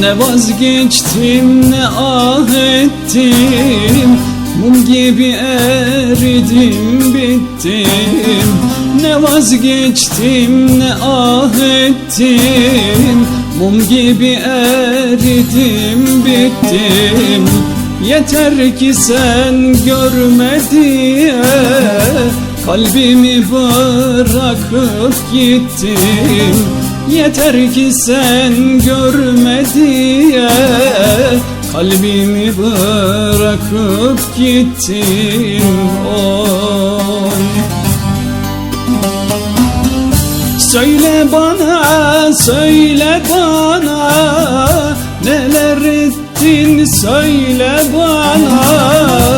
Ne vazgeçtim ne ah ettim. Mum gibi eridim bittim. Ne vazgeçtim ne ah ettim. Mum gibi eridim bittim. Yeter ki sen görme diye Kalbimi bırakıp gittim Yeter ki sen görme diye Kalbimi bırakıp gittin oy. Söyle bana, söyle bana Neler ettin söyle bana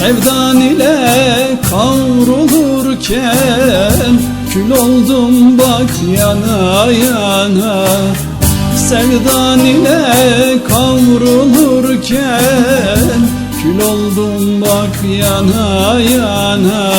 Sevdan ile kavrulurken Kül oldum bak yana yana Sevdan ile kavrulurken Kül oldum bak yana yana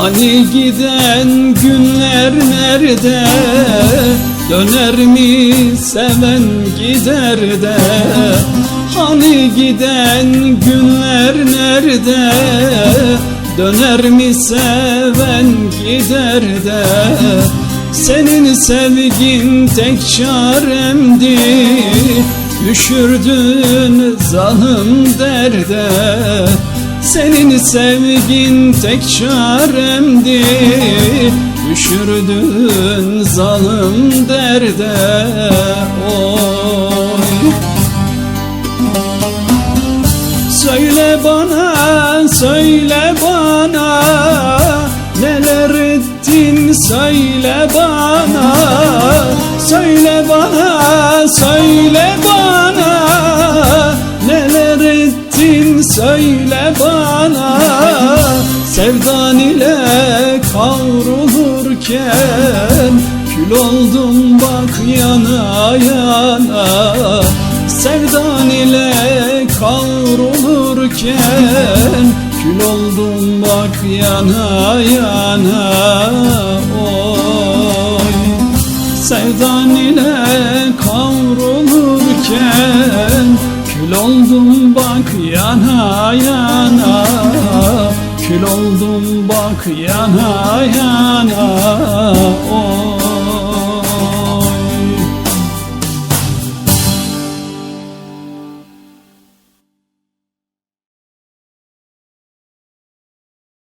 Hani giden günler nerede? Döner mi seven gider de. Hani giden günler nerede? Döner mi seven gider de. Senin sevgin tek çaremdi. Düşürdün zalim derde senin sevgin tek çaremdi. Düşürdün zalim derde oy. Söyle bana, söyle bana. Neler ettin söyle bana. Söyle bana, söyle bana söyle bana Sevdan ile kavrulurken Kül oldum bak yana yana. Sevdan ile kavrulurken Kül oldum bak yana yana. Oy Sevdan ile kavrulurken Kül oldum bak yana yana Kül oldum bak yana yana oh.